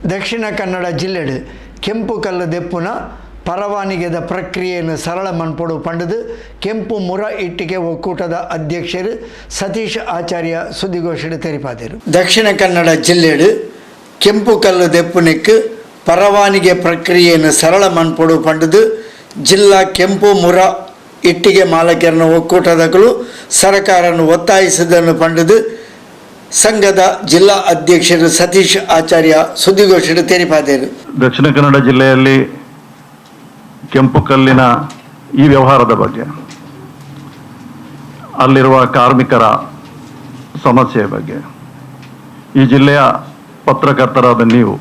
ದಕ್ಷಿಣ ಕನ್ನಡ ಜಿಲ್ಲೆಡು ಕೆಂಪು ಕಲ್ಲು ದೆಪ್ಪುನ ಪರವಾನಿಗೆದ ಪ್ರಕ್ರಿಯೆಯನ್ನು ಸರಳ ಮನ್ಪೊಡು ಪಂಡದು ಕೆಂಪು ಮುರ ಇಟ್ಟಿಗೆ ಒಕ್ಕೂಟದ ಅಧ್ಯಕ್ಷರು ಸತೀಶ್ ಆಚಾರ್ಯ ಸುದ್ದಿಗೋಷ್ಠಿ ತೆರಿಪಾದರು ದಕ್ಷಿಣ ಕನ್ನಡ ಜಿಲ್ಲೆಡು ಕೆಂಪು ಕಲ್ಲು ದೆಪ್ಪುನಕ್ಕೆ ಪರವಾನಿಗೆ ಪ್ರಕ್ರಿಯೆಯನ್ನು ಸರಳ ಮನ್ಪೊಡು ಪಂಡದು ಜಿಲ್ಲಾ ಕೆಂಪು ಮುರ ಇಟ್ಟಿಗೆ ಮಾಲಕರನ್ನು ಒಕ್ಕೂಟದಗಳು ಸರಕಾರನ್ನು ಒತ್ತಾಯಿಸಿದ್ದನ್ನು ಪಂಡದು ಸಂಘದ ಜಿಲ್ಲಾ ಅಧ್ಯಕ್ಷರು ಸತೀಶ್ ಆಚಾರ್ಯ ಸುದ್ದಿಗೋಷ್ಠಿ ತೆರಿಪಾದರು ದಕ್ಷಿಣ ಕನ್ನಡ ಜಿಲ್ಲೆಯಲ್ಲಿ ಕೆಂಪು ಕಲ್ಲಿನ ಈ ವ್ಯವಹಾರದ ಬಗ್ಗೆ, ಅಲ್ಲಿರುವ ಕಾರ್ಮಿಕರ ಸಮಸ್ಯೆಯ ಬಗ್ಗೆ, ಈ ಜಿಲ್ಲೆಯ ಪತ್ರಕರ್ತರಾದ ನೀವು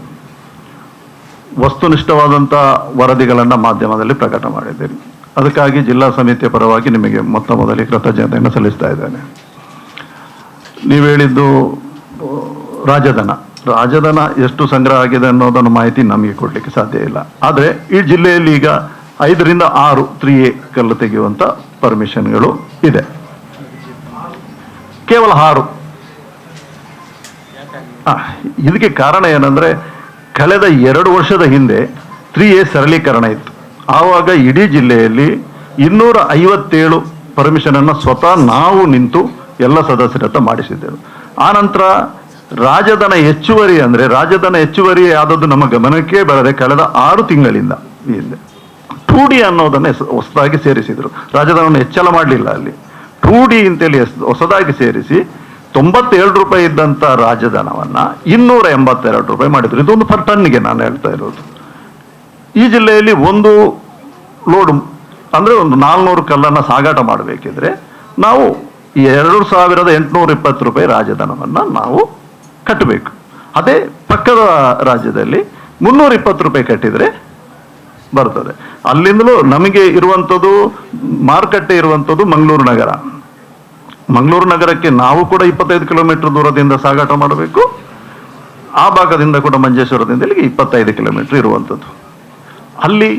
ವಸ್ತುನಿಷ್ಠವಾದಂಥ ವರದಿಗಳನ್ನು ಮಾಧ್ಯಮದಲ್ಲಿ ಪ್ರಕಟ ಮಾಡಿದ್ದೀರಿ. ಅದಕ್ಕಾಗಿ ಜಿಲ್ಲಾ ಸಮಿತಿಯ ಪರವಾಗಿ ನಿಮಗೆ ಮೊತ್ತ ಮೊದಲಿಗೆ ಕೃತಜ್ಞತೆಯನ್ನು ಸಲ್ಲಿಸ್ತಾ ಇದ್ದೇನೆ. ನೀವು ಹೇಳಿದ್ದು ರಾಜಧನ. ರಾಜಧನ ಎಷ್ಟು ಸಂಗ್ರಹ ಆಗಿದೆ ಅನ್ನೋದನ್ನು ಮಾಹಿತಿ ನಮಗೆ ಕೊಡಲಿಕ್ಕೆ ಸಾಧ್ಯ ಇಲ್ಲ. ಆದರೆ ಈ ಜಿಲ್ಲೆಯಲ್ಲಿ ಈಗ ಐದರಿಂದ ಆರು ತ್ರೀ ಎ ಕಲ್ಲು ತೆಗೆಯುವಂಥ ಪರ್ಮಿಷನ್ಗಳು ಇದೆ. ಕೇವಲ ಆರು. ಇದಕ್ಕೆ ಕಾರಣ ಏನಂದರೆ, ಕಳೆದ ಎರಡು ವರ್ಷದ ಹಿಂದೆ ತ್ರೀ ಎ ಸರಳೀಕರಣ ಇತ್ತು. ಆವಾಗ ಇಡೀ ಜಿಲ್ಲೆಯಲ್ಲಿ ಇನ್ನೂರ ಐವತ್ತೇಳು ಪರ್ಮಿಷನನ್ನು ಸ್ವತಃ ನಾವು ನಿಂತು ಎಲ್ಲ ಸದಸ್ಯರ ಹತ್ರ ಮಾಡಿಸಿದ್ದೆವು ಆನಂತರ ರಾಜಧನ ಹೆಚ್ಚುವರಿ ಅಂದ್ರೆ ರಾಜಧನ ಹೆಚ್ಚುವರಿ ಆದದ್ದು ನಮ್ಮ ಗಮನಕ್ಕೆ ಬರದೆ ಕಳೆದ ಆರು ತಿಂಗಳಿಂದ ಹಿಂದೆ ಟೂ ಡಿ ಅನ್ನೋದನ್ನ ಹೊಸದಾಗಿ ಸೇರಿಸಿದರು. ರಾಜಧನವನ್ನು ಹೆಚ್ಚಳ ಮಾಡಲಿಲ್ಲ ಅಲ್ಲಿ. ಟೂ ಡಿ ಅಂತೇಳಿ ಹೆಸ್- ಹೊಸದಾಗಿ ಸೇರಿಸಿ ತೊಂಬತ್ತೇಳು ರೂಪಾಯಿ ಇದ್ದಂತ ರಾಜಧನವನ್ನು ಇನ್ನೂರ ಎಂಬತ್ತೆರಡು ರೂಪಾಯಿ ಮಾಡಿದ್ರು. ಇದೊಂದು ಪರ್ ಟನ್ನಿಗೆ ನಾನು ಹೇಳ್ತಾ ಇರೋದು. ಈ ಜಿಲ್ಲೆಯಲ್ಲಿ ಒಂದು ಲೋಡ್ ಅಂದ್ರೆ ಒಂದು ನಾಲ್ನೂರು ಕಲ್ಲನ್ನ ಸಾಗಾಟ ಮಾಡಬೇಕಿದ್ರೆ ನಾವು ಎರಡು ಸಾವಿರದ ಎಂಟುನೂರ ಇಪ್ಪತ್ತು ರೂಪಾಯಿ ರಾಜಧನವನ್ನ ನಾವು ಕಟ್ಟಬೇಕು. ಅದೇ ಪಕ್ಕದ ರಾಜ್ಯದಲ್ಲಿ ಮುನ್ನೂರ ಇಪ್ಪತ್ತು ರೂಪಾಯಿ ಕಟ್ಟಿದರೆ ಬರ್ತದೆ. ಅಲ್ಲಿಂದಲೂ ನಮಗೆ ಇರುವಂಥದ್ದು, ಮಾರುಕಟ್ಟೆ ಇರುವಂಥದ್ದು ಮಂಗಳೂರು ನಗರ. ಮಂಗಳೂರು ನಗರಕ್ಕೆ ನಾವು ಕೂಡ ಇಪ್ಪತ್ತೈದು ಕಿಲೋಮೀಟರ್ ದೂರದಿಂದ ಸಾಗಾಟ ಮಾಡಬೇಕು. ಆ ಭಾಗದಿಂದ ಕೂಡ ಮಂಜೇಶ್ವರದಿಂದ ಇಲ್ಲಿಗೆ ಇಪ್ಪತ್ತೈದು ಕಿಲೋಮೀಟರ್ ಇರುವಂಥದ್ದು. ಅಲ್ಲಿ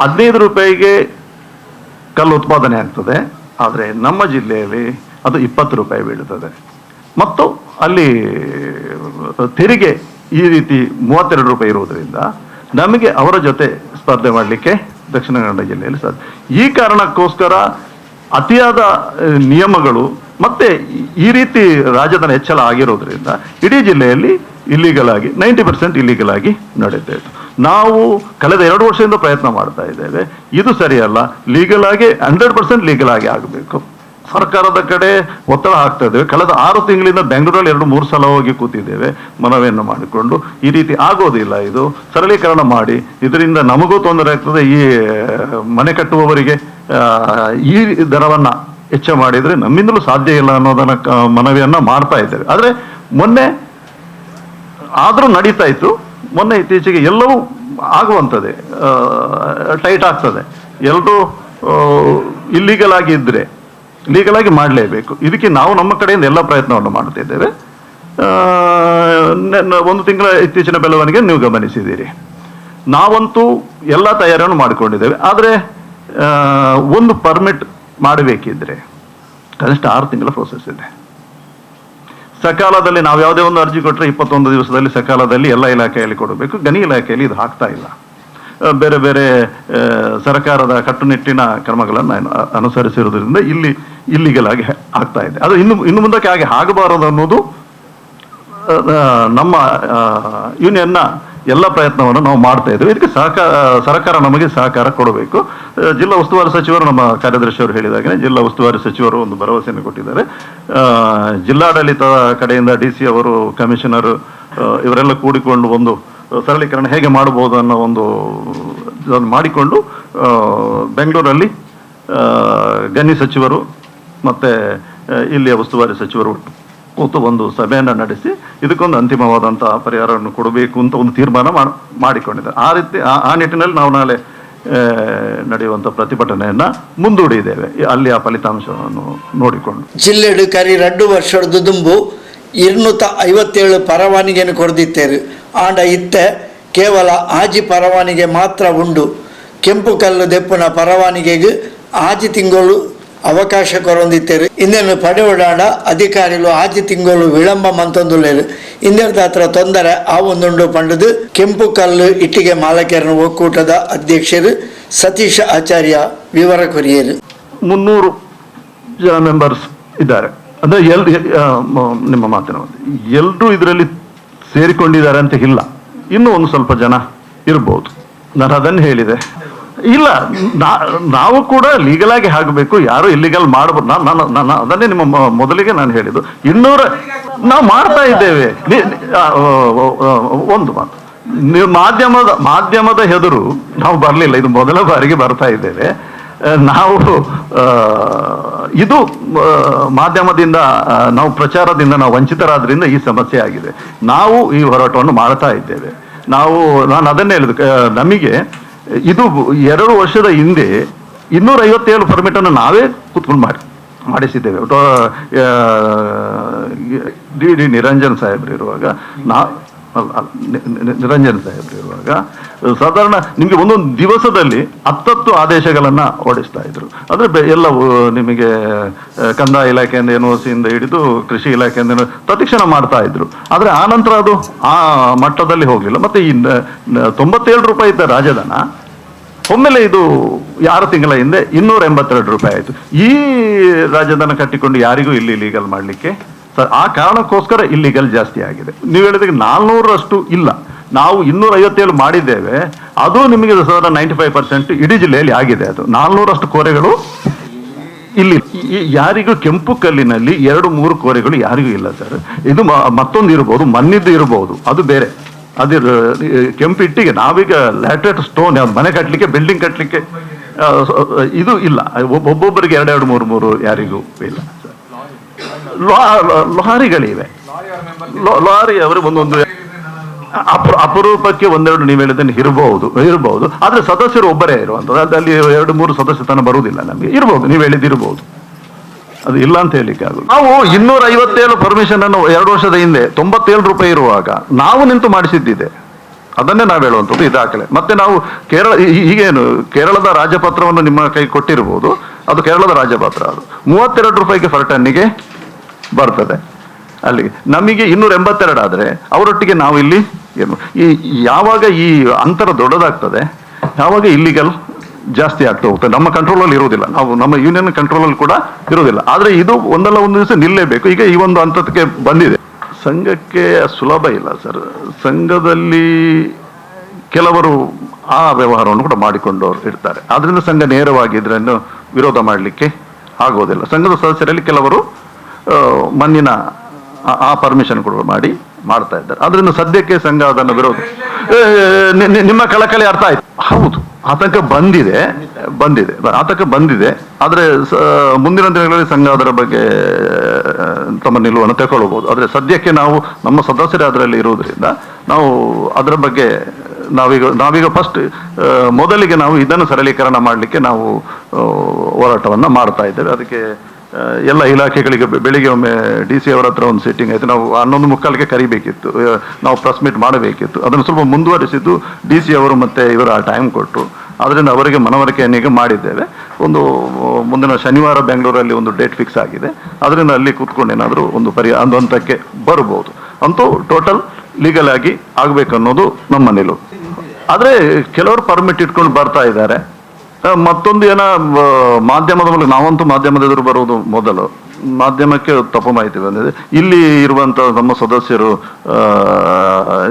ಹದಿನೈದು ರೂಪಾಯಿಗೆ ಕಲ್ಲು ಉತ್ಪಾದನೆ ಆಗ್ತದೆ. ಆದರೆ ನಮ್ಮ ಜಿಲ್ಲೆಯಲ್ಲಿ ಅದು ಇಪ್ಪತ್ತು ರೂಪಾಯಿ ಬೀಳುತ್ತದೆ. ಮತ್ತು ಅಲ್ಲಿ ತೆರಿಗೆ ಈ ರೀತಿ ಮೂವತ್ತೆರಡು ರೂಪಾಯಿ ಇರುವುದರಿಂದ ನಮಗೆ ಅವರ ಜೊತೆ ಸ್ಪರ್ಧೆ ಮಾಡಲಿಕ್ಕೆ ದಕ್ಷಿಣ ಕನ್ನಡ ಜಿಲ್ಲೆಯಲ್ಲಿ ಸಾಧ್ಯ. ಈ ಕಾರಣಕ್ಕೋಸ್ಕರ ಅತಿಯಾದ ನಿಯಮಗಳು ಮತ್ತೆ ಈ- ರೀತಿ ರಾಜಧನ ಹೆಚ್ಚಳ ಆಗಿರೋದ್ರಿಂದ ಇಡೀ ಜಿಲ್ಲೆಯಲ್ಲಿ ಇಲ್ಲಿಗಲ್ ಆಗಿ ನೈಂಟಿ ಪರ್ಸೆಂಟ್ ಇಲ್ಲಿಗಲ್ ಆಗಿ ನಡೀತಾ ನಾವು ಕಳೆದ ಎರಡು ವರ್ಷದಿಂದ ಪ್ರಯತ್ನ ಮಾಡ್ತಾ ಇದ್ದೇವೆ. ಇದು ಸರಿಯಲ್ಲ. ಲೀಗಲ್ ಆಗಿ ಹಂಡ್ರೆಡ್ ಪರ್ಸೆಂಟ್ ಲೀಗಲ್ ಆಗಿ ಆಗಬೇಕು. ಸರ್ಕಾರದ ಕಡೆ ಒತ್ತಡ ಹಾಕ್ತಾ ಇದ್ದೇವೆ. ಕಳೆದ ಆರು ತಿಂಗಳಿಂದ ಬೆಂಗಳೂರಲ್ಲಿ ಎರಡು ಮೂರು ಸಲ ಹೋಗಿ ಕೂತಿದ್ದೇವೆ. ಮನವಿಯನ್ನು ಮಾಡಿಕೊಂಡು. ಈ ರೀತಿ ಆಗೋದಿಲ್ಲ ಇದು. ಸರಳೀಕರಣ ಮಾಡಿ. ಇದರಿಂದ ನಮಗೂ ತೊಂದರೆ ಆಗ್ತದೆ. ಈ, ಮನೆ ಕಟ್ಟುವವರಿಗೆ ಈ ದರವನ್ನ ಹೆಚ್ಚ ಮಾಡಿದ್ರೆ ನಮ್ಮಿಂದಲೂ ಸಾಧ್ಯ ಇಲ್ಲ ಅನ್ನೋದನ್ನ ಮನವಿಯನ್ನ ಮಾಡ್ತಾ ಇದ್ದೇವೆ. ಆದ್ರೆ ಮೊನ್ನೆ ಆದರೂ ನಡೀತಾ ಇತ್ತು. ಮೊನ್ನೆ ಇತ್ತೀಚೆಗೆ ಎಲ್ಲವೂ ಆಗುವಂಥದ್ದೇ ಟೈಟ್ ಆಗ್ತದೆ. ಎಲ್ಲರೂ ಇಲ್ಲಿಗಲ್ ಆಗಿ ಇದ್ರೆ ಲೀಗಲ್ ಆಗಿ ಮಾಡಲೇಬೇಕು. ಇದಕ್ಕೆ ನಾವು ನಮ್ಮ ಕಡೆಯಿಂದ ಎಲ್ಲ ಪ್ರಯತ್ನವನ್ನು ಮಾಡ್ತಿದ್ದೇವೆ ಒಂದು ತಿಂಗಳ ಇತ್ತೀಚಿನ ಬೆಳವಣಿಗೆ ನೀವು ಗಮನಿಸಿದ್ದೀರಿ. ನಾವಂತೂ ಎಲ್ಲ ತಯಾರಿಯನ್ನು ಮಾಡಿಕೊಂಡಿದ್ದೇವೆ. ಆದರೆ ಒಂದು ಪರ್ಮಿಟ್ ಮಾಡಬೇಕಿದ್ರೆ ಕನಿಷ್ಠ ಆರು ತಿಂಗಳ ಪ್ರೋಸೆಸ್ ಇದೆ. ಸಕಾಲದಲ್ಲಿ ನಾವು ಯಾವುದೇ ಒಂದು ಅರ್ಜಿ ಕೊಟ್ಟರೆ ಇಪ್ಪತ್ತೊಂದು ದಿವಸದಲ್ಲಿ ಸಕಾಲದಲ್ಲಿ ಎಲ್ಲ ಇಲಾಖೆಯಲ್ಲಿ ಕೊಡಬೇಕು. ಗಣಿ ಇಲಾಖೆಯಲ್ಲಿ ಇದು ಆಗ್ತಾ ಇಲ್ಲ. ಬೇರೆ ಬೇರೆ ಸರ್ಕಾರದ ಕಟ್ಟುನಿಟ್ಟಿನ ಕ್ರಮಗಳನ್ನು ಅನುಸರಿಸಿರೋದ್ರಿಂದ ಇಲ್ಲಿ ಇಲ್ಲಿಗಲ್ ಆಗಿ ಆಗ್ತಾ ಇದೆ. ಅದು ಇನ್ನು ಇನ್ನು ಮುಂದಕ್ಕೆ ಹಾಗೆ ಆಗಬಾರದು ಅನ್ನೋದು ನಮ್ಮ ಯೂನಿಯನ್ನ ಎಲ್ಲ ಪ್ರಯತ್ನವನ್ನು ನಾವು ಮಾಡ್ತಾ ಇದ್ದೇವೆ. ಇದಕ್ಕೆ ಸಹಕಾರ ಸರ್ಕಾರ ನಮಗೆ ಸಹಕಾರ ಕೊಡಬೇಕು. ಜಿಲ್ಲಾ ಉಸ್ತುವಾರಿ ಸಚಿವರು ನಮ್ಮ ಕಾರ್ಯದರ್ಶಿ ಅವರು ಹೇಳಿದಾಗೆ ಜಿಲ್ಲಾ ಉಸ್ತುವಾರಿ ಸಚಿವರು ಒಂದು ಭರವಸೆಯನ್ನು ಕೊಟ್ಟಿದ್ದಾರೆ. ಜಿಲ್ಲಾಡಳಿತದ ಜಿಲ್ಲಾಡಳಿತ ಕಡೆಯಿಂದ ಡಿ ಸಿ ಅವರು, ಕಮಿಷನರ್ ಇವರೆಲ್ಲ ಕೂಡಿಕೊಂಡು ಒಂದು ಸರಳೀಕರಣ ಹೇಗೆ ಮಾಡಬಹುದು ಅನ್ನೋ ಒಂದು ಮಾಡಿಕೊಂಡು ಬೆಂಗಳೂರಲ್ಲಿ ಗಣಿ ಸಚಿವರು ಮತ್ತು ಇಲ್ಲಿಯ ಉಸ್ತುವಾರಿ ಸಚಿವರು ಕೂತು ಒಂದು ಸಭೆಯನ್ನು ನಡೆಸಿ ಇದಕ್ಕೊಂದು ಅಂತಿಮವಾದಂತಹ ಪರಿಹಾರವನ್ನು ಕೊಡಬೇಕು ಅಂತ ಒಂದು ತೀರ್ಮಾನ ಮಾಡ್- ಮಾಡಿಕೊಂಡಿದ್ದಾರೆ ಆ ರೀತಿ ಆ- ಆ ನಿಟ್ಟಿನಲ್ಲಿ ನಾವು ನಾಳೆ ಆ, ನಡೆಯುವಂಥ ಪ್ರತಿಭಟನೆಯನ್ನ ಮುಂದೂಡಿದ್ದೇವೆ ಈ- ಅಲ್ಲಿ ಆ ಫಲಿತಾಂಶವನ್ನು ನೋಡಿಕೊಂಡು ಜಿಲ್ಲೆಡು ಕರಿ ರಡ್ಡು ವರ್ಷದ ದುದುಂಬು ഇരുന്നൂത്ത ಐವತ್ತೇಳು ಪರವಾನಿಗೆಯನ್ನು ಕೊಡ್ದಿತ್ತೇರು ಆಂಡ ಇತ್ತೆ ಕೇವಲ ಆಜಿ ಪರವಾನಿಗೆ ಮಾತ್ರ ಉಂಡು ಕೆಂಪು ಕಲ್ಲು ದೆಪ್ಪುನ ಪರವಾನಿಗೆಗೆ ಆಜಿ ತಿಂಗಳು ಅವಕಾಶ ಕೊರೊಂದಿತ್ತೇರು. ಇಂದೇನು ಪಡೆಯುಡಾಂಡ ಅಧಿಕಾರಿಗಳು ಆದಿ ತಿಂಗಳು ವಿಳಂಬ ಮಂತೊಂದುಲ್ಲೇರು ಇಂದಿರದ ಹತ್ರ ತೊಂದರೆ, ಆ ಒಂದುಂಡು ಪಂಡದು ಕೆಂಪು ಕಲ್ಲು, ಇಟ್ಟಿಗೆ ಮಾಲಕೇರನ ಒಕ್ಕೂಟದ ಅಧ್ಯಕ್ಷರು ಸತೀಶ್ ಆಚಾರ್ಯ ವಿವರ ಕೊರಿಯರು. ಮುನ್ನೂರು ಮೆಂಬರ್ಸ್ ಇದ್ದಾರೆ. ಅಂದ್ರೆ ಎಲ್ ನಿಮ್ಮ ಮಾತಿನ ಎಲ್ಲರೂ ಇದರಲ್ಲಿ ಸೇರಿಕೊಂಡಿದ್ದಾರೆ ಅಂತ ಇಲ್ಲ. ಇನ್ನೂ ಒಂದು ಸ್ವಲ್ಪ ಜನ ಇರ್ಬೋದು. ನಾನು ಅದನ್ನು ಹೇಳಿದೆ. ಇಲ್ಲ. ನಾವು ಕೂಡ ಲೀಗಲ್ ಆಗಿ ಆಗಬೇಕು ಯಾರು ಇಲ್ಲಿಗಲ್ ಮಾಡಬಹುದು ನಾನು ನಾನು ನಾನು ಅದನ್ನೇ ನಿಮ್ಮ ಮೊದಲಿಗೆ ನಾನು ಹೇಳಿದ್ದು. ಇನ್ನೂರ, ನಾವು ಮಾಡ್ತಾ ಇದ್ದೇವೆ. ಒಂದು ಮಾತು. ಮಾಧ್ಯಮದ ಮಾಧ್ಯಮದ ಹೆದರು, ನಾವು ಬರಲಿಲ್ಲ. ಇದು ಮೊದಲ ಬಾರಿಗೆ ಬರ್ತಾ ಇದ್ದೇವೆ. ನಾವು ಇದು ಮಾಧ್ಯಮದಿಂದ ನಾವು ಪ್ರಚಾರದಿಂದ ನಾವು ವಂಚಿತರಾದ್ರಿಂದ ಈ ಸಮಸ್ಯೆ ಆಗಿದೆ. ನಾವು ಈ ಹೋರಾಟವನ್ನು ಮಾಡ್ತಾ ಇದ್ದೇವೆ. ನಾವು, ನಾನು ಅದನ್ನೇ ಹೇಳಿದ್ದು ನಮಗೆ ಇದು ಎರಡು ವರ್ಷದ ಹಿಂದೆ ಇನ್ನೂರ ಐವತ್ತೇಳು ಪರ್ಮಿಟ್ ಅನ್ನು ನಾವೇ ಕೂತ್ಕೊಂಡು ಮಾಡಿ, ಮಾಡಿಸಿದ್ದೇವೆ. ಡಿ ಡಿ ನಿರಂಜನ್ ಸಾಹೇಬ್ರು ಇರುವಾಗ ನಿ- ನಿರಂಜನ್ ಸಾಹೇಬ್ರು ಇರುವಾಗ ಸಾಧಾರಣ ನಿಮಗೆ ಒಂದೊಂದು ದಿವಸದಲ್ಲಿ ಹತ್ತತ್ತು ಆದೇಶಗಳನ್ನು ಹೊರಡಿಸ್ತಾ ಇದ್ರು. ಅಂದರೆ ಎಲ್ಲವೂ ನಿಮಗೆ ಕಂದಾಯ ಇಲಾಖೆಯಿಂದ ಒ ಸಿಯಿಂದ ಹಿಡಿದು ಕೃಷಿ ಇಲಾಖೆಯಿಂದ ಏನು ತತ್ಕ್ಷಣ ಮಾಡ್ತಾ ಇದ್ರು. ಆದರೆ ಆ ನಂತರ ಅದು ಆ ಮಟ್ಟದಲ್ಲಿ ಹೋಗಲಿಲ್ಲ. ಮತ್ತು ಈ ತೊಂಬತ್ತೇಳು ರೂಪಾಯಿ ಇದ್ದ ರಾಜಧನ, ಒಮ್ಮೆಲೆ ಇದು ಆರು ತಿಂಗಳ ಹಿಂದೆ ಇನ್ನೂರ ಎಂಬತ್ತೆರಡು ರೂಪಾಯಿ ಆಯಿತು. ಈ ರಾಜಧನ ಕಟ್ಟಿಕೊಂಡು ಯಾರಿಗೂ ಇಲ್ಲಿ ಲೀಗಲ್ ಮಾಡಲಿಕ್ಕೆ ಆ ಕಾರಣಕ್ಕೋಸ್ಕರ ಇಲ್ಲಿಗಲ್ ಜಾಸ್ತಿ ಆಗಿದೆ. ನೀವು ಹೇಳಿದಾಗ ನಾಲ್ನೂರಷ್ಟು ಇಲ್ಲ. ನಾವು ಇನ್ನೂರ ಐವತ್ತೇಳು ಮಾಡಿದ್ದೇವೆ. ಅದು ನಿಮಗೆ ಸರ್ ನೈಂಟಿ ಫೈವ್ ಪರ್ಸೆಂಟ್ ಇಡೀ ಜಿಲ್ಲೆಯಲ್ಲಿ ಆಗಿದೆ ಅದು. ನಾಲ್ನೂರಷ್ಟು ಕೋರೆಗಳು ಇಲ್ಲಿ ಯಾರಿಗೂ ಕೆಂಪು ಕಲ್ಲಿನಲ್ಲಿ ಎರಡು, ಮೂರು ಕೋರೆಗಳು ಯಾರಿಗೂ ಇಲ್ಲ, ಸರ್. ಇದು ಮತ್ತೊಂದು ಇರಬಹುದು ಮಣ್ಣಿದ್ದು ಇರಬಹುದು ಅದು ಬೇರೆ. ಅದು ಕೆಂಪು ಇಟ್ಟಿಗೆ ನಾವೀಗ ಲ್ಯಾಟ್ರೇಟ್ ಸ್ಟೋನ್ ಮನೆ ಕಟ್ಟಲಿಕ್ಕೆ ಬಿಲ್ಡಿಂಗ್ ಕಟ್ಟಲಿಕ್ಕೆ ಇದು ಇಲ್ಲ. ಒಬ್ಬ- ಒಬ್ಬೊಬ್ಬರಿಗೆ ಎರಡೆರಡು, ಮೂರು ಮೂರು ಯಾರಿಗೂ ಇಲ್ಲ. ಲಾರಿಗಳಿವೆ. ಲಾರಿ ಅವರು ಒಂದೊಂದು ಅಪ- ಅಪರೂಪಕ್ಕೆ ಒಂದೆರಡು ನೀವು ಹೇಳಿದ್ದನ್ನು ಇರಬಹುದು ಇರಬಹುದು. ಆದರೆ ಸದಸ್ಯರು ಒಬ್ಬರೇ ಇರುವಂತದ್ದು ಅದು ಅಲ್ಲಿ ಎರಡು, ಮೂರು ಸದಸ್ಯತನ ಬರುವುದಿಲ್ಲ ನಮಗೆ. ಇರಬಹುದು ನೀವು ಹೇಳಿದಿರಬಹುದು ಅದು ಇಲ್ಲ ಅಂತ ಹೇಳಿಕ್ಕೆ ನಾವು ಇನ್ನೂರ ಐವತ್ತೇಳು ಪರ್ಮಿಷನ್ ಅನ್ನು ಎರಡು ವರ್ಷದ ಹಿಂದೆ, ತೊಂಬತ್ತೇಳು ರೂಪಾಯಿ ಇರುವಾಗ ನಾವು ನಿಂತು ಮಾಡಿಸಿದ್ದಿದೆ. ಅದನ್ನೇ ನಾವು ಹೇಳುವಂಥದ್ದು ಈ ದಾಖಲೆ ಮತ್ತೆ ನಾವು ಕೇರಳ ಈಗೇನು, ಕೇರಳದ ರಾಜಪತ್ರವನ್ನು ನಿಮ್ಮ ಕೈ ಕೊಟ್ಟಿರಬಹುದು. ಅದು ಕೇರಳದ ರಾಜಪತ್ರ ಅದು. ಮೂವತ್ತೆರಡು ರೂಪಾಯಿಗೆ ಫರ್ ಟನ್ನಿಗೆ ಬರ್ತದೆ. ಅಲ್ಲಿ ನಮಗೆ ಇನ್ನೂರ ಎಂಬತ್ತೆರಡು ಆದರೆ ಅವರೊಟ್ಟಿಗೆ ನಾವು ಇಲ್ಲಿ ಏನು ಈ ಯಾವಾಗ ಈ ಅಂತರ ದೊಡ್ಡದಾಗ್ತದೆ, ಯಾವಾಗ ಇಲ್ಲಿಗಲ್ ಜಾಸ್ತಿ ಆಗ್ತಾ ಹೋಗ್ತದೆ. ನಮ್ಮ ಕಂಟ್ರೋಲಲ್ಲಿ ಇರುವುದಿಲ್ಲ. ನಾವು ನಮ್ಮ ಯೂನಿಯನ್ ಕಂಟ್ರೋಲಲ್ಲಿ ಕೂಡ ಇರುವುದಿಲ್ಲ. ಆದರೆ ಇದು ಒಂದಲ್ಲ ಒಂದು ದಿವಸ ನಿಲ್ಲೇಬೇಕು. ಈಗ ಈ ಒಂದು ಹಂತಕ್ಕೆ ಬಂದಿದೆ. ಸಂಘಕ್ಕೆ ಸುಲಭ ಇಲ್ಲ ಸರ್ ಸಂಘದಲ್ಲಿ ಕೆಲವರು ಆ ವ್ಯವಹಾರವನ್ನು ಕೂಡ ಮಾಡಿಕೊಂಡು ಇರ್ತಾರೆ. ಆದ್ದರಿಂದ ಸಂಘ ನೇರವಾಗಿ ಇದನ್ನು ವಿರೋಧ ಮಾಡಲಿಕ್ಕೆ ಆಗೋದಿಲ್ಲ. ಸಂಘದ ಸದಸ್ಯರಲ್ಲಿ ಕೆಲವರು ಮಣ್ಣಿನ ಆ- ಪರ್ಮಿಷನ್ ಕೂಡ ಮಾಡಿ ಮಾಡ್ತಾ ಇದ್ದಾರೆ. ಅದರಿಂದ ಸದ್ಯಕ್ಕೆ ಸಂಘ ಅದನ್ನು ವಿರೋಧ ನಿಮ್ಮ ಕಳಕಳಿ ಅರ್ಥ ಆಯ್ತು. ಹೌದು. ಆತಂಕ ಬಂದಿದೆ. ಬಂದಿದೆ. ಆತಂಕ ಬಂದಿದೆ. ಆದರೆ ಮುಂದಿನ ದಿನಗಳಲ್ಲಿ ಸಂಘ ಅದರ ಬಗ್ಗೆ ತಮ್ಮ ನಿಲುವನ್ನು ತಗೊಳ್ಬಹುದು ಆದರೆ ಸದ್ಯಕ್ಕೆ ನಾವು ನಮ್ಮ ಸದಸ್ಯರೇ ಅದರಲ್ಲಿ ಇರುವುದರಿಂದ ನಾವು ಅದರ ಬಗ್ಗೆ ನಾವೀಗ ನಾವೀಗ ಫಸ್ಟ್ ಮೊದಲಿಗೆ ನಾವು ಇದನ್ನು ಸರಳೀಕರಣ ಮಾಡಲಿಕ್ಕೆ ನಾವು ಹೋರಾಟವನ್ನು ಮಾಡ್ತಾ ಇದ್ದೇವೆ. ಅದಕ್ಕೆ ಎಲ್ಲ ಇಲಾಖೆಗಳಿಗೆ ಬೆಳಿಗ್ಗೆ ಒಮ್ಮೆ ಡಿ ಸಿ ಅವರ ಹತ್ರ ಒಂದು ಸೆಟ್ಟಿಂಗ್ ಆಯಿತು. ನಾವು ಹನ್ನೊಂದು ಮುಕ್ಕಾಲಿಗೆ ಕರಿಬೇಕಿತ್ತು. ನಾವು ಪ್ರೆಸ್ ಮೀಟ್ ಮಾಡಬೇಕಿತ್ತು. ಅದನ್ನು ಸ್ವಲ್ಪ ಮುಂದುವರಿಸಿದ್ದು ಡಿ ಸಿ ಅವರು ಮತ್ತು ಇವರು ಆ ಟೈಮ್ ಕೊಟ್ಟರು ಅದರಿಂದ ಅವರಿಗೆ ಮನವರಿಕೆಯನ್ನೀಗ ಮಾಡಿದ್ದೇವೆ. ಒಂದು ಮುಂದಿನ ಶನಿವಾರ ಬೆಂಗಳೂರಲ್ಲಿ ಒಂದು ಡೇಟ್ ಫಿಕ್ಸ್ ಆಗಿದೆ. ಅದರಿಂದ ಅಲ್ಲಿ ಕೂತ್ಕೊಂಡು ಏನಾದರೂ ಒಂದು ಪರಿ, ಒಂದು ಹಂತಕ್ಕೆ ಬರ್ಬೋದು ಅಂತೂ ಟೋಟಲ್ ಲೀಗಲ್ ಆಗಿ ಆಗಬೇಕನ್ನೋದು ನಮ್ಮ ನಿಲುವು. ಆದರೆ ಕೆಲವರು ಪರ್ಮಿಟ್ ಇಟ್ಕೊಂಡು ಬರ್ತಾ ಇದ್ದಾರೆ. ಮತ್ತೊಂದು ಏನ ಮಾಧ್ಯಮದ ಮೂಲಕ, ನಾವಂತೂ ಮಾಧ್ಯಮದ ಎದುರು ಬರುವುದು ಮೊದಲು. ಮಾಧ್ಯಮಕ್ಕೆ ತಪ್ಪು ಮಾಹಿತಿ ಬಂದಿದೆ. ಇಲ್ಲಿ ಇರುವಂತಹ ನಮ್ಮ ಸದಸ್ಯರು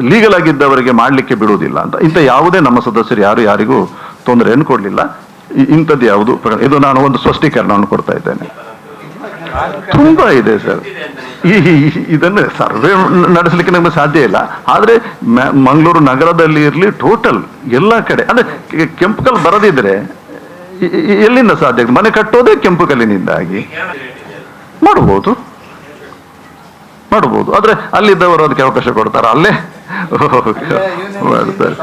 ಲೀಗಲ್ ಆಗಿದ್ದವರಿಗೆ ಮಾಡಲಿಕ್ಕೆ ಬಿಡುವುದಿಲ್ಲ ಅಂತ. ಇಂಥ ಯಾವುದೇ ನಮ್ಮ ಸದಸ್ಯರು ಯಾರು ಯಾರಿಗೂ ತೊಂದರೆಯನ್ನು ಕೊಡಲಿಲ್ಲ. ಇಂಥದ್ದು ಯಾವುದು ಇದು ನಾನು ಒಂದು ಸ್ಪಷ್ಟೀಕರಣವನ್ನು ಕೊಡ್ತಾ ಇದ್ದೇನೆ. ತುಂಬಾ ಇದೆ ಸರ್. ಈ ಇದನ್ನು ಸರ್ವೆ ನಡೆಸಲಿಕ್ಕೆ ನಮಗೆ ಸಾಧ್ಯ ಇಲ್ಲ. ಆದ್ರೆ ಮಂಗಳೂರು ನಗರದಲ್ಲಿ ಇರಲಿ, ಟೋಟಲ್ ಎಲ್ಲ ಕಡೆ, ಅಂದ್ರೆ ಕೆಂಪು ಕಲ್ಲು ಬರದಿದ್ರೆ ಎಲ್ಲಿಂದ ಸಾಧ್ಯ ಮನೆ ಕಟ್ಟೋದೇ ಕೆಂಪು ಕಲ್ಲಿನಿಂದಾಗಿ. ಮಾಡಬಹುದು ಮಾಡಬಹುದು ಆದ್ರೆ ಅಲ್ಲಿದ್ದವರು ಅದಕ್ಕೆ ಅವಕಾಶ ಕೊಡ್ತಾರ? ಅಲ್ಲೇ? ಮಾಡ್ತಾರೆ.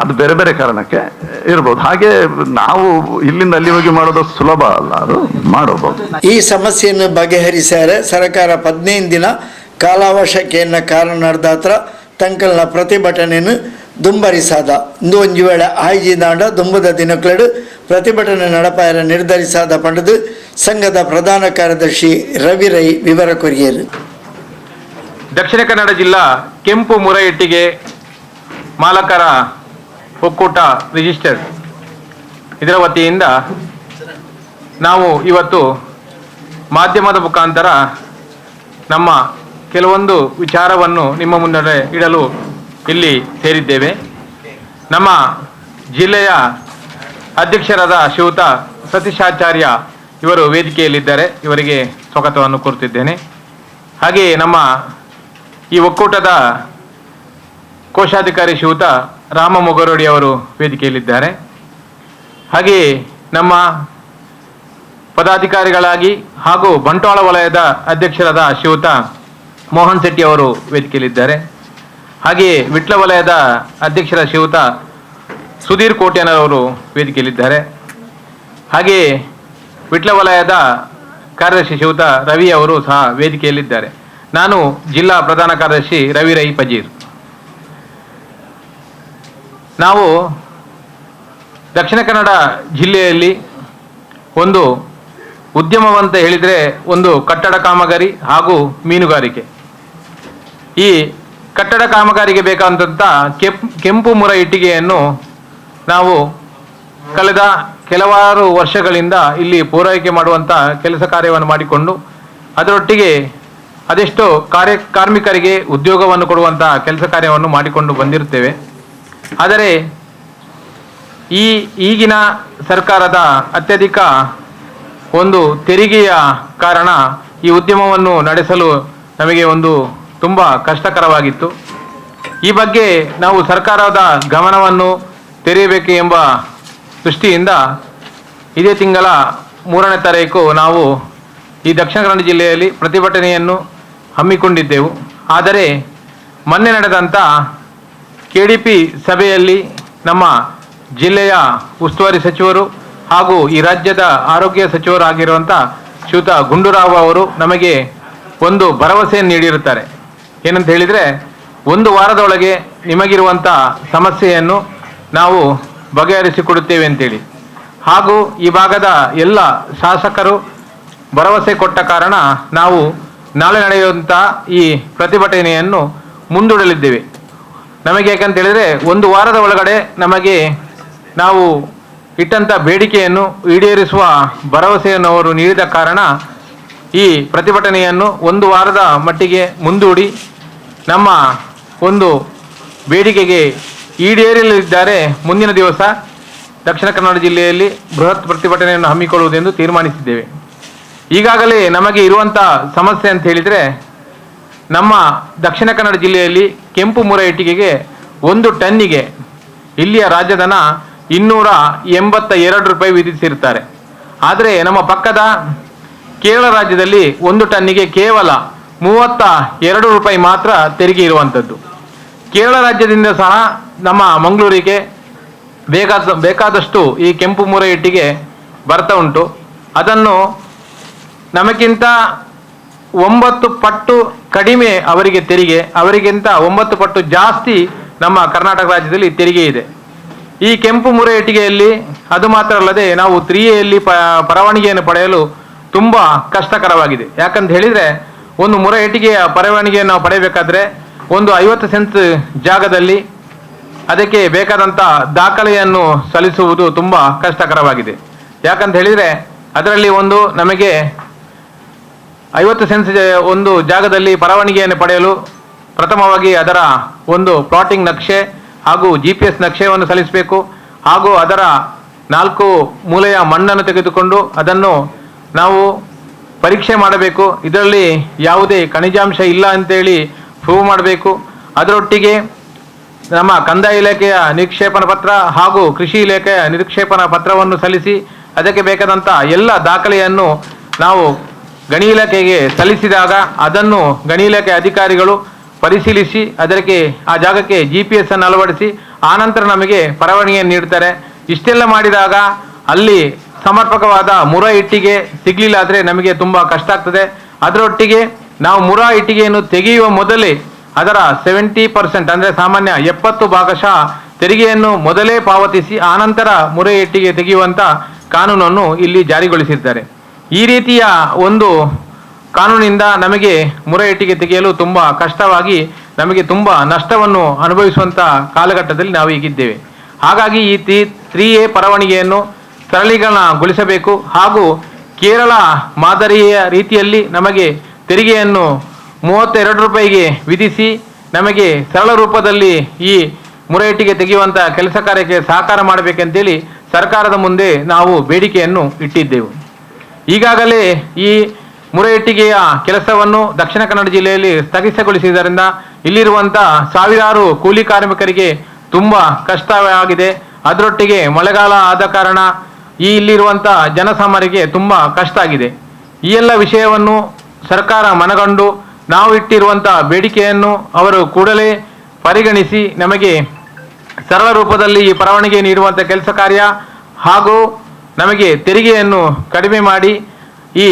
ಅದು ಬೇರೆ ಬೇರೆ ಕಾರಣಕ್ಕೆ ಇರ್ಬೋದು. ಹಾಗೆ ನಾವು ಇಲ್ಲಿಂದ ಅಲ್ಲಿ ಹೋಗಿ ಮಾಡೋದು ಸುಲಭ ಅಲ್ಲ, ಅದು ಮಾಡಬಹುದು ಈ ಸಮಸ್ಯೆಯನ್ನು ಬಗೆಹರಿಸ್ಯಾರೆ ಸರ್ಕಾರ ಹದಿನೈದು ದಿನ ಕಾಲಾವಶಕೆಯನ್ನ ಕಾರಣದ ಹತ್ರ ತಂಕಲ್ನ ಪ್ರತಿಭಟನೆಯನ್ನು ದುಂಬರಿಸಾದ. ಇಂದು ಒಂಜಿ ವೇಳೆ ಆಯ್ಜಿದಾಂಡ ದುಂಬದ ದಿನಕ್ಲೆಡು ಪ್ರತಿಭಟನೆ ನಡಪಾಯರ ನಿರ್ಧರಿಸಾದ ಪಂಡದು ಸಂಘದ ಪ್ರಧಾನ ಕಾರ್ಯದರ್ಶಿ ರವಿ ರೈ ವಿವರ ಕೊರಿಯರು. ದಕ್ಷಿಣ ಕನ್ನಡ ಜಿಲ್ಲಾ ಕೆಂಪು ಮುರೈಟ್ಟಿಗೆ ಮಾಲಕರ ಒಕ್ಕೂಟ ರಿಜಿಸ್ಟರ್. ಇದರ ವತಿಯಿಂದ ನಾವು ಇವತ್ತು ಮಾಧ್ಯಮದ ಮುಖಾಂತರ ನಮ್ಮ ಕೆಲವೊಂದು ವಿಚಾರವನ್ನು ನಿಮ್ಮ ಮುಂದೆ ಇಡಲು ಇಲ್ಲಿ ಸೇರಿದ್ದೇವೆ. ನಮ್ಮ ಜಿಲ್ಲೆಯ ಅಧ್ಯಕ್ಷರಾದ ಶಿವತ ಸತೀಶಾಚಾರ್ಯ ಇವರು ವೇದಿಕೆಯಲ್ಲಿದ್ದಾರೆ. ಇವರಿಗೆ ಸ್ವಾಗತವನ್ನು ಕೋರುತ್ತಿದ್ದೇನೆ. ಹಾಗೆಯೇ ನಮ್ಮ ಈ ಒಕ್ಕೂಟದ ಕೋಶಾಧಿಕಾರಿ ಶಿವತ ರಾಮ ಮೊಗರೋಡಿ ಅವರು ವೇದಿಕೆಯಲ್ಲಿದ್ದಾರೆ. ಹಾಗೆಯೇ ನಮ್ಮ ಪದಾಧಿಕಾರಿಗಳಾಗಿ ಹಾಗೂ ಬಂಟ್ವಾಳ ವಲಯದ ಅಧ್ಯಕ್ಷರಾದ ಶಿವತ ಮೋಹನ್ ಶೆಟ್ಟಿ ಅವರು ವೇದಿಕೆಯಲ್ಲಿದ್ದಾರೆ. ಹಾಗೆಯೇ ವಿಟ್ಲ ವಲಯದ ಅಧ್ಯಕ್ಷರ ಶಿವತ ಸುಧೀರ್ ಕೋಟ್ಯಾನವರು ವೇದಿಕೆಯಲ್ಲಿದ್ದಾರೆ. ಹಾಗೆಯೇ ವಿಟ್ಲ ವಲಯದ ಕಾರ್ಯದರ್ಶಿ ಶಿವತ ರವಿ ಅವರು ಸಹ ವೇದಿಕೆಯಲ್ಲಿದ್ದಾರೆ. ನಾನು ಜಿಲ್ಲಾ ಪ್ರಧಾನ ಕಾರ್ಯದರ್ಶಿ ರವಿ ರೈ ಪಜೀರ್. ನಾವು ದಕ್ಷಿಣ ಕನ್ನಡ ಜಿಲ್ಲೆಯಲ್ಲಿ ಒಂದು ಉದ್ಯಮವಂತ ಹೇಳಿದರೆ ಒಂದು ಕಟ್ಟಡ ಕಾಮಗಾರಿ ಹಾಗೂ ಮೀನುಗಾರಿಕೆ. ಈ ಕಟ್ಟಡ ಕಾಮಗಾರಿಗೆ ಬೇಕಾದಂಥ ಕೆಂಪ್ ಕೆಂಪು ಮುರ ಇಟ್ಟಿಗೆಯನ್ನು ನಾವು ಕಳೆದ ಕೆಲವಾರು ವರ್ಷಗಳಿಂದ ಇಲ್ಲಿ ಪೂರೈಕೆ ಮಾಡುವಂಥ ಕೆಲಸ ಕಾರ್ಯವನ್ನು ಮಾಡಿಕೊಂಡು, ಅದರೊಟ್ಟಿಗೆ ಅದೆಷ್ಟೋ ಕಾರ್ಯ ಕಾರ್ಮಿಕರಿಗೆ ಉದ್ಯೋಗವನ್ನು ಕೊಡುವಂಥ ಕೆಲಸ ಕಾರ್ಯವನ್ನು ಮಾಡಿಕೊಂಡು ಬಂದಿರುತ್ತೇವೆ. ಆದರೆ ಈ ಈಗಿನ ಸರ್ಕಾರದ ಅತ್ಯಧಿಕ ಒಂದು ತೆರಿಗೆಯ ಕಾರಣ ಈ ಉದ್ಯಮವನ್ನು ನಡೆಸಲು ನಮಗೆ ಒಂದು ತುಂಬ ಕಷ್ಟಕರವಾಗಿತ್ತು. ಈ ಬಗ್ಗೆ ನಾವು ಸರ್ಕಾರದ ಗಮನವನ್ನು ತೆರೆಯಬೇಕು ಎಂಬ ದೃಷ್ಟಿಯಿಂದ ಇದೇ ತಿಂಗಳ ಮೂರನೇ ತಾರೀಕು ನಾವು ಈ ದಕ್ಷಿಣ ಕನ್ನಡ ಜಿಲ್ಲೆಯಲ್ಲಿ ಪ್ರತಿಭಟನೆಯನ್ನು ಹಮ್ಮಿಕೊಂಡಿದ್ದೆವು. ಆದರೆ ಮೊನ್ನೆ ನಡೆದಂಥ ಕೆ ಡಿ ಪಿ ಸಭೆಯಲ್ಲಿ ನಮ್ಮ ಜಿಲ್ಲೆಯ ಉಸ್ತುವಾರಿ ಸಚಿವರು ಹಾಗೂ ಈ ರಾಜ್ಯದ ಆರೋಗ್ಯ ಸಚಿವರಾಗಿರುವಂಥ ಶ್ರೀಯುತ ಗುಂಡೂರಾವ್ ಅವರು ನಮಗೆ ಒಂದು ಭರವಸೆಯನ್ನು ನೀಡಿರುತ್ತಾರೆ. ಏನಂತ ಹೇಳಿದರೆ ಒಂದು ವಾರದೊಳಗೆ ನಿಮಗಿರುವಂಥ ಸಮಸ್ಯೆಯನ್ನು ನಾವು ಬಗೆಹರಿಸಿಕೊಡುತ್ತೇವೆ ಅಂತೇಳಿ. ಹಾಗೂ ಈ ಭಾಗದ ಎಲ್ಲ ಶಾಸಕರು ಭರವಸೆ ಕೊಟ್ಟ ಕಾರಣ ನಾವು ನಾಳೆ ನಡೆಯುವಂಥ ಈ ಪ್ರತಿಭಟನೆಯನ್ನು ಮುಂದೂಡಲಿದ್ದೇವೆ. ನಮಗೆ ಯಾಕಂತ ಹೇಳಿದ್ರೆ ಒಂದು ವಾರದ ಒಳಗಡೆ ನಮಗೆ ನಾವು ಇಟ್ಟಂಥ ಬೇಡಿಕೆಯನ್ನು ಈಡೇರಿಸುವ ಭರವಸೆಯನ್ನು ಅವರು ನೀಡಿದ ಕಾರಣ ಈ ಪ್ರತಿಭಟನೆಯನ್ನು ಒಂದು ವಾರದ ಮಟ್ಟಿಗೆ ಮುಂದೂಡಿ ನಮ್ಮ ಒಂದು ಬೇಡಿಕೆಗೆ ಈಡೇರಲಿದ್ದಾರೆ ಮುಂದಿನ ದಿವಸ ದಕ್ಷಿಣ ಕನ್ನಡ ಜಿಲ್ಲೆಯಲ್ಲಿ ಬೃಹತ್ ಪ್ರತಿಭಟನೆಯನ್ನು ಹಮ್ಮಿಕೊಳ್ಳುವುದೆಂದು ತೀರ್ಮಾನಿಸಿದ್ದೇವೆ. ಈಗಾಗಲೇ ನಮಗೆ ಇರುವಂಥ ಸಮಸ್ಯೆ ಅಂತ ಹೇಳಿದರೆ ನಮ್ಮ ದಕ್ಷಿಣ ಕನ್ನಡ ಜಿಲ್ಲೆಯಲ್ಲಿ ಕೆಂಪು ಮುರ ಇಟ್ಟಿಗೆಗೆ ಒಂದು ಟನ್ನಿಗೆ ಇಲ್ಲಿಯ ರಾಜ್ಯದನ ಇನ್ನೂರ ಎಂಬತ್ತ ಎರಡು ರೂಪಾಯಿ ವಿಧಿಸಿರ್ತಾರೆ ಆದರೆ ನಮ್ಮ ಪಕ್ಕದ ಕೇರಳ ರಾಜ್ಯದಲ್ಲಿ ಒಂದು ಟನ್ನಿಗೆ ಕೇವಲ ಮೂವತ್ತ ಎರಡು ರೂಪಾಯಿ ಮಾತ್ರ ತೆರಿಗೆ ಇರುವಂಥದ್ದು ಕೇರಳ ರಾಜ್ಯದಿಂದ ಸಹ ನಮ್ಮ ಮಂಗಳೂರಿಗೆ ಬೇಕಾದ ಬೇಕಾದಷ್ಟು ಈ ಕೆಂಪು ಮೂರ ಇಟ್ಟಿಗೆ ಬರ್ತಾ ಉಂಟು. ಅದನ್ನು ನಮಗಿಂತ ಒಂಬತ್ತು ಪಟ್ಟು ಕಡಿಮೆ ಅವರಿಗೆ ತೆರಿಗೆ, ಅವರಿಗಿಂತ ಒಂಬತ್ತು ಪಟ್ಟು ಜಾಸ್ತಿ ನಮ್ಮ ಕರ್ನಾಟಕ ರಾಜ್ಯದಲ್ಲಿ ತೆರಿಗೆ ಇದೆ. ಈ ಕೆಂಪು ಮುರೆ ಇಟ್ಟಿಗೆಯಲ್ಲಿ ಅದು ಮಾತ್ರ ಅಲ್ಲದೆ ನಾವು ತ್ರೀ ಎಲ್ಲಿ ಪ, ಪರವಾನಗಿಯನ್ನು ಪಡೆಯಲು ತುಂಬ ಕಷ್ಟಕರವಾಗಿದೆ. ಯಾಕಂತ ಹೇಳಿದರೆ, ಒಂದು ಮೂರ ಇಟ್ಟಿಗೆಯ ಪರವಾನಗಿಯನ್ನು ನಾವು ಪಡೆಯಬೇಕಾದ್ರೆ ಒಂದು ಐವತ್ತು ಸೆಂಟ್ ಜಾಗದಲ್ಲಿ ಅದಕ್ಕೆ ಬೇಕಾದಂಥ ದಾಖಲೆಯನ್ನು ಸಲ್ಲಿಸುವುದು ತುಂಬ ಕಷ್ಟಕರವಾಗಿದೆ. ಯಾಕಂತ ಹೇಳಿದರೆ ಅದರಲ್ಲಿ ಒಂದು ನಮಗೆ ಐವತ್ತು ಸೆನ್ಸ್ ಒಂದು ಜಾಗದಲ್ಲಿ ಬರವಣಿಗೆಯನ್ನು ಪಡೆಯಲು ಪ್ರಥಮವಾಗಿ ಅದರ ಒಂದು ಪ್ಲಾಟಿಂಗ್ ನಕ್ಷೆ ಹಾಗೂ ಜಿ ಪಿ ಎಸ್ ನಕ್ಷೆಯನ್ನು ಸಲ್ಲಿಸಬೇಕು. ಹಾಗೂ ಅದರ ನಾಲ್ಕು ಮೂಲೆಯ ಮಣ್ಣನ್ನು ತೆಗೆದುಕೊಂಡು ಅದನ್ನು ನಾವು ಪರೀಕ್ಷೆ ಮಾಡಬೇಕು. ಇದರಲ್ಲಿ ಯಾವುದೇ ಖನಿಜಾಂಶ ಇಲ್ಲ ಅಂತೇಳಿ ಪ್ರೂವ್ ಮಾಡಬೇಕು. ಅದರೊಟ್ಟಿಗೆ ನಮ್ಮ ಕಂದಾಯ ಇಲಾಖೆಯ ನಿಕ್ಷೇಪಣ ಪತ್ರ ಹಾಗೂ ಕೃಷಿ ಇಲಾಖೆಯ ನಿಕ್ಷೇಪಣ ಪತ್ರವನ್ನು ಸಲ್ಲಿಸಿ, ಅದಕ್ಕೆ ಬೇಕಾದಂಥ ಎಲ್ಲ ದಾಖಲೆಯನ್ನು ನಾವು ಗಣಿ ಇಲಾಖೆಗೆ ಸಲ್ಲಿಸಿದಾಗ ಅದನ್ನು ಗಣಿ ಇಲಾಖೆ ಅಧಿಕಾರಿಗಳು ಪರಿಶೀಲಿಸಿ, ಅದಕ್ಕೆ ಆ ಜಾಗಕ್ಕೆ ಜಿ ಪಿ ಎಸ್ ಅನ್ನು ಅಳವಡಿಸಿ ಆನಂತರ ನಮಗೆ ಪರವಾನಗಿಯನ್ನು ನೀಡ್ತಾರೆ. ಇಷ್ಟೆಲ್ಲ ಮಾಡಿದಾಗ ಅಲ್ಲಿ ಸಮರ್ಪಕವಾದ ಮುರ ಇಟ್ಟಿಗೆ ಸಿಗ್ಲಿಲ್ಲ ಆದರೆ ನಮಗೆ ತುಂಬ ಕಷ್ಟ ಆಗ್ತದೆ. ಅದರೊಟ್ಟಿಗೆ ನಾವು ಮುರ ಇಟ್ಟಿಗೆಯನ್ನು ತೆಗೆಯುವ ಮೊದಲೇ ಅದರ ಸೆವೆಂಟಿ ಪರ್ಸೆಂಟ್ ಅಂದರೆ ಸಾಮಾನ್ಯ ಎಪ್ಪತ್ತು ಭಾಗಶಃ ತೆರಿಗೆಯನ್ನು ಮೊದಲೇ ಪಾವತಿಸಿ ಆನಂತರ ಮುರೆ ಇಟ್ಟಿಗೆ ತೆಗೆಯುವಂತ ಕಾನೂನನ್ನು ಇಲ್ಲಿ ಜಾರಿಗೊಳಿಸಿದ್ದಾರೆ. ಈ ರೀತಿಯ ಒಂದು ಕಾನೂನಿನಿಂದ ನಮಗೆ ಮುರೆ ಇಟ್ಟಿಗೆ ತೆಗೆಯಲು ತುಂಬ ಕಷ್ಟವಾಗಿ ನಮಗೆ ತುಂಬ ನಷ್ಟವನ್ನು ಅನುಭವಿಸುವಂತ ಕಾಲಘಟ್ಟದಲ್ಲಿ ನಾವು ಈಗಿದ್ದೇವೆ. ಹಾಗಾಗಿ ಈ ತಿ ತ್ರೀ ಎ ಪರವಾನಿಗೆಯನ್ನು ಸರಳೀಕರಣಗೊಳಿಸಬೇಕು ಹಾಗೂ ಕೇರಳ ಮಾದರಿಯ ರೀತಿಯಲ್ಲಿ ನಮಗೆ ತೆರಿಗೆಯನ್ನು ಮೂವತ್ತೆರಡು ರೂಪಾಯಿಗೆ ವಿಧಿಸಿ ನಮಗೆ ಸರಳ ರೂಪದಲ್ಲಿ ಈ ಮುರೇಟಿಗೆ ತೆಗೆಯುವಂಥ ಕೆಲಸ ಕಾರ್ಯಕ್ಕೆ ಸಹಕಾರ ಮಾಡಬೇಕಂತೇಳಿ ಸರ್ಕಾರದ ಮುಂದೆ ನಾವು ಬೇಡಿಕೆಯನ್ನು ಇಟ್ಟಿದ್ದೆವು. ಈಗಾಗಲೇ ಈ ಮುರೇಟಿಗೆಯ ಕೆಲಸವನ್ನು ದಕ್ಷಿಣ ಕನ್ನಡ ಜಿಲ್ಲೆಯಲ್ಲಿ ಸ್ಥಗಿತಗೊಳಿಸಿದ್ದರಿಂದ ಇಲ್ಲಿರುವಂತ ಸಾವಿರಾರು ಕೂಲಿ ಕಾರ್ಮಿಕರಿಗೆ ತುಂಬಾ ಕಷ್ಟವಾಗಿದೆ. ಅದರೊಟ್ಟಿಗೆ ಮಳೆಗಾಲ ಆದ ಕಾರಣ ಈ ಇಲ್ಲಿರುವಂತ ಜನಸಾಮಾನ್ಯರಿಗೆ ತುಂಬಾ ಕಷ್ಟ ಆಗಿದೆ. ಈ ಎಲ್ಲ ವಿಷಯವನ್ನು ಸರ್ಕಾರ ಮನಗಂಡು ನಾವು ಇಟ್ಟಿರುವಂತಹ ಬೇಡಿಕೆಯನ್ನು ಅವರು ಕೂಡಲೇ ಪರಿಗಣಿಸಿ ನಮಗೆ ಸರಳ ರೂಪದಲ್ಲಿ ಈ ಪರವಾನಗಿ ನೀಡುವಂತ ಕೆಲಸ ಕಾರ್ಯ ಹಾಗೂ ನಮಗೆ ತೆರಿಗೆಯನ್ನು ಕಡಿಮೆ ಮಾಡಿ ಈ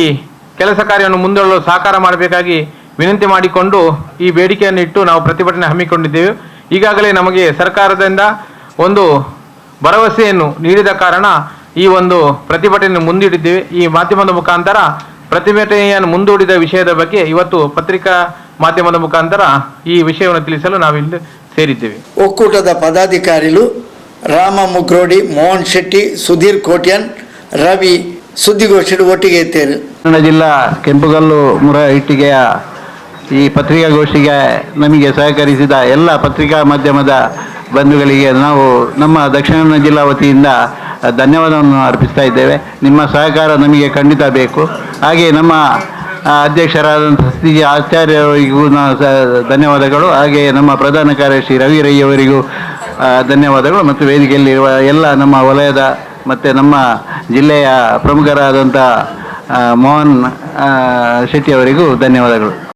ಕೆಲಸ ಕಾರ್ಯವನ್ನು ಮುಂದೊಳ್ಳಲು ಸಹಕಾರ ಮಾಡಬೇಕಾಗಿ ವಿನಂತಿ ಮಾಡಿಕೊಂಡು ಈ ಬೇಡಿಕೆಯನ್ನು ಇಟ್ಟು ನಾವು ಪ್ರತಿಭಟನೆ ಹಮ್ಮಿಕೊಂಡಿದ್ದೇವೆ. ಈಗಾಗಲೇ ನಮಗೆ ಸರ್ಕಾರದಿಂದ ಒಂದು ಭರವಸೆಯನ್ನು ನೀಡಿದ ಕಾರಣ ಈ ಒಂದು ಪ್ರತಿಭಟನೆ ಮುಂದಿಟ್ಟಿದ್ದೇವೆ. ಈ ಮಾಧ್ಯಮದ ಮುಖಾಂತರ ಪ್ರತಿಭಟನೆಯನ್ನು ಮುಂದೂಡಿದ ವಿಷಯದ ಬಗ್ಗೆ ಇವತ್ತು ಪತ್ರಿಕಾ ಮಾಧ್ಯಮದ ಮುಖಾಂತರ ಈ ವಿಷಯವನ್ನು ತಿಳಿಸಲು ನಾವಿಲ್ಲಿ ಸೇರಿದ್ದೇವೆ. ಒಕ್ಕೂಟದ ಪದಾಧಿಕಾರಿಗಳು ರಾಮ ಮುಗ್ರೋಡಿ ಮೋಹನ್ ಶೆಟ್ಟಿ ಸುಧೀರ್ ಕೋಟ್ಯನ್ ರವಿ ಸುದ್ದಿಗೋಷ್ಠಿ ಒಟ್ಟಿಗೆ ಇದ್ದೇರು ಕನ್ನಡ ಜಿಲ್ಲಾ ಕೆಂಪುಗಲ್ಲು ಮುರ ಇಟ್ಟಿಗೆಯ ಈ ಪತ್ರಿಕಾಗೋಷ್ಠಿಗೆ ನಮಗೆ ಸಹಕರಿಸಿದ ಎಲ್ಲ ಪತ್ರಿಕಾ ಮಾಧ್ಯಮದ ಬಂಧುಗಳಿಗೆ ನಾವು ನಮ್ಮ ದಕ್ಷಿಣ ಕನ್ನಡ ಜಿಲ್ಲಾ ವತಿಯಿಂದ ಧನ್ಯವಾದವನ್ನು ಅರ್ಪಿಸ್ತಾ ಇದ್ದೇವೆ. ನಿಮ್ಮ ಸಹಕಾರ ನಮಗೆ ಖಂಡಿತ ಬೇಕು. ಹಾಗೆ ನಮ್ಮ ಅಧ್ಯಕ್ಷರಾದಂಥ ಸಿ ಆಚಾರ್ಯವರಿಗೂ ಧನ್ಯವಾದಗಳು. ಹಾಗೆ ನಮ್ಮ ಪ್ರಧಾನ ಕಾರ್ಯದರ್ಶಿ ರವಿ ರೈಯವರಿಗೂ ಧನ್ಯವಾದಗಳು. ಮತ್ತು ವೇದಿಕೆಯಲ್ಲಿರುವ ಎಲ್ಲ ನಮ್ಮ ವಲಯದ ಮತ್ತು ನಮ್ಮ ಜಿಲ್ಲೆಯ ಪ್ರಮುಖರಾದಂಥ ಮೋಹನ್ ಶೆಟ್ಟಿಯವರಿಗೂ ಧನ್ಯವಾದಗಳು.